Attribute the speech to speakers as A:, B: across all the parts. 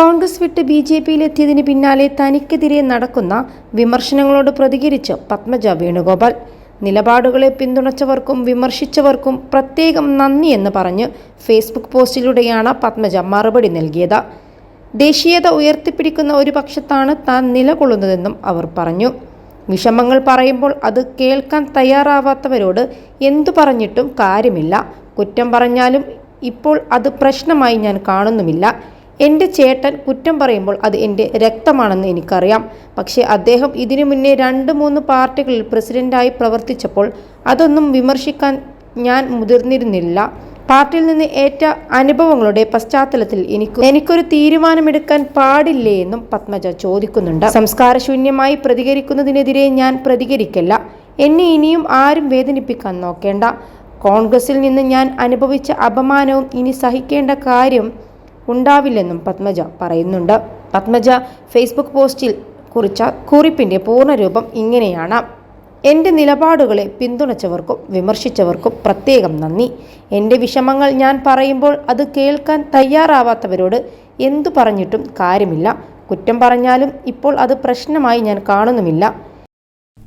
A: കോൺഗ്രസ് വിട്ട് B J പിയിലെത്തിയതിന് പിന്നാലെ തനിക്കെതിരെ നടക്കുന്ന വിമർശനങ്ങളോട് പ്രതികരിച്ച് പത്മജ വേണുഗോപാൽ. നിലപാടുകളെ പിന്തുണച്ചവർക്കും വിമർശിച്ചവർക്കും പ്രത്യേകം നന്ദിയെന്ന് പറഞ്ഞ് ഫേസ്ബുക്ക് പോസ്റ്റിലൂടെയാണ് പത്മജ മറുപടി നൽകിയത്. ദേശീയത ഉയർത്തിപ്പിടിക്കുന്ന ഒരു പക്ഷത്താണ് താൻ നിലകൊള്ളുന്നതെന്നും അവർ പറഞ്ഞു. വിഷമങ്ങൾ പറയുമ്പോൾ അത് കേൾക്കാൻ തയ്യാറാവാത്തവരോട് എന്തു പറഞ്ഞിട്ടും കാര്യമില്ല. കുറ്റം പറഞ്ഞാലും ഇപ്പോൾ അത് പ്രശ്നമായി ഞാൻ കാണുന്നുമില്ല. എന്റെ ചേട്ടൻ കുറ്റം പറയുമ്പോൾ അത് എന്റെ രക്തമാണെന്ന് എനിക്കറിയാം. പക്ഷേ അദ്ദേഹം ഇതിനു മുന്നേ രണ്ട് മൂന്ന് പാർട്ടികളിൽ പ്രസിഡന്റായി പ്രവർത്തിച്ചപ്പോൾ അതൊന്നും വിമർശിക്കാൻ ഞാൻ മുതിർന്നിരുന്നില്ല. പാർട്ടിയിൽ നിന്ന് ഏറ്റ അനുഭവങ്ങളുടെ പശ്ചാത്തലത്തിൽ എനിക്ക് എനിക്കൊരു തീരുമാനമെടുക്കാൻ പാടില്ലേ എന്നും പത്മജ ചോദിക്കുന്നുണ്ട്. സംസ്കാരശൂന്യമായി പ്രതികരിക്കുന്നതിനെതിരെ ഞാൻ പ്രതികരിക്കില്ല. എന്നെ ഇനിയും ആരും വേദനിപ്പിക്കാൻ നോക്കേണ്ട. കോൺഗ്രസിൽ നിന്ന് ഞാൻ അനുഭവിച്ച അപമാനവും ഇനി സഹിക്കേണ്ട കാര്യം ഉണ്ടാവില്ലെന്നും പത്മജ പറയുന്നുണ്ട്. പത്മജ ഫേസ്ബുക്ക് പോസ്റ്റിൽ കുറിച്ച കുറിപ്പിന്റെ പൂർണരൂപം ഇങ്ങനെയാണ്. എന്റെ നിലപാടുകളെ പിന്തുണച്ചവർക്കും വിമർശിച്ചവർക്കും പ്രത്യേകം നന്ദി. എന്റെ വിഷമങ്ങൾ ഞാൻ പറയുമ്പോൾ അത് കേൾക്കാൻ തയ്യാറാവാത്തവരോട് എന്തു പറഞ്ഞിട്ടും കാര്യമില്ല. കുറ്റം പറഞ്ഞാലും ഇപ്പോൾ അത് പ്രശ്നമായി ഞാൻ കാണുന്നുമില്ല.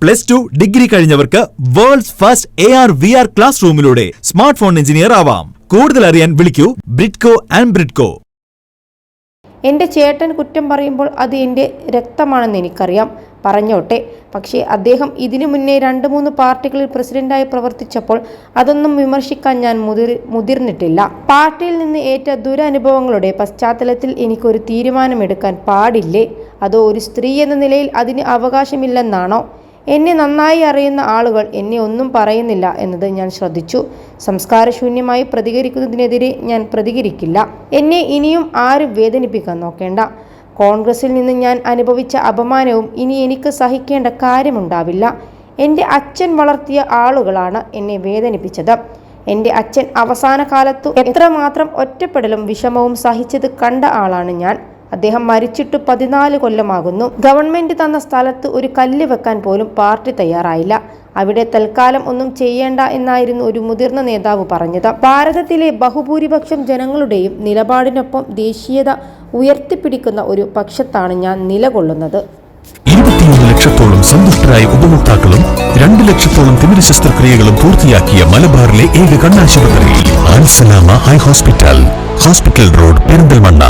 B: Plus two degree കഴിഞ്ഞവർക്ക് world's first A R V R class റൂമിലൂടെ smart phone engineer ആവാം. കൂടുതൽ അറിയാൻ വിളിക്കൂ ബ്രിഡ്കോ ആൻഡ് ബ്രിഡ്കോ
A: എന്റെ ചേട്ടൻ കുറ്റം പറയുമ്പോൾ അത് എന്റെ രക്തമാണെന്ന് എനിക്കറിയാം. പറഞ്ഞോട്ടെ. പക്ഷേ അദ്ദേഹം ഇതിനു മുന്നേ രണ്ട് മൂന്ന് പാർട്ടികളിൽ പ്രസിഡന്റായി പ്രവർത്തിച്ചപ്പോൾ അതൊന്നും വിമർശിക്കാൻ ഞാൻ മുതിർ മുതിർന്നിട്ടില്ല. പാർട്ടിയിൽ നിന്ന് ഏറ്റ ദുരനുഭവങ്ങളുടെ പശ്ചാത്തലത്തിൽ എനിക്കൊരു തീരുമാനമെടുക്കാൻ പാടില്ലേ? അതോ ഒരു സ്ത്രീ എന്ന നിലയിൽ അതിന് അവകാശമില്ലെന്നാണോ? എന്നെ നന്നായി അറിയുന്ന ആളുകൾ എന്നെ ഒന്നും പറയുന്നില്ല എന്നത് ഞാൻ ശ്രദ്ധിച്ചു. സംസ്കാരശൂന്യമായി പ്രതികരിക്കുന്നതിനെതിരെ ഞാൻ പ്രതികരിക്കില്ല. എന്നെ ഇനിയും ആരും വേദനിപ്പിക്കാൻ നോക്കേണ്ട. കോൺഗ്രസിൽ നിന്ന് ഞാൻ അനുഭവിച്ച അപമാനവും ഇനി എനിക്ക് സഹിക്കേണ്ട കാര്യമുണ്ടാവില്ല. എന്റെ അച്ഛൻ വളർത്തിയ ആളുകളാണ് എന്നെ വേദനിപ്പിച്ചത്. എന്റെ അച്ഛൻ അവസാന കാലത്തു എത്രമാത്രം ഒറ്റപ്പെടലും വിഷമവും സഹിച്ചത് കണ്ട ആളാണ് ഞാൻ. അദ്ദേഹം മരിച്ചിട്ട് പതിനാല് കൊല്ലമാകുന്നു. ഗവൺമെന്റ് തന്ന സ്ഥലത്ത് ഒരു കല്ല് വെക്കാൻ പോലും പാർട്ടി തയ്യാറായില്ല. അവിടെ തൽക്കാലം ഒന്നും ചെയ്യേണ്ട എന്നായിരുന്നു ഒരു മുതിർന്ന നേതാവ് പറഞ്ഞത്. ഭാരതത്തിലെ ബഹുഭൂരിപക്ഷം ജനങ്ങളുടെയും നിലപാടിനൊപ്പം ദേശീയത ഉയർത്തിപ്പിടിക്കുന്ന ഒരു പക്ഷത്താണ് ഞാൻ നിലകൊള്ളുന്നത്.
C: ഇരുപത്തിയൊന്ന് ലക്ഷത്തോളം സന്തുഷ്ടരായ ഉപഭോക്താക്കളും രണ്ട് ലക്ഷത്തോളം തിമിര ശസ്ത്രക്രിയകളും പൂർത്തിയാക്കിയ മലബാറിലെ ഏക കണ്ണാശുപത്രി Al Salama eye hospital. Hospital road Perinthalmanna.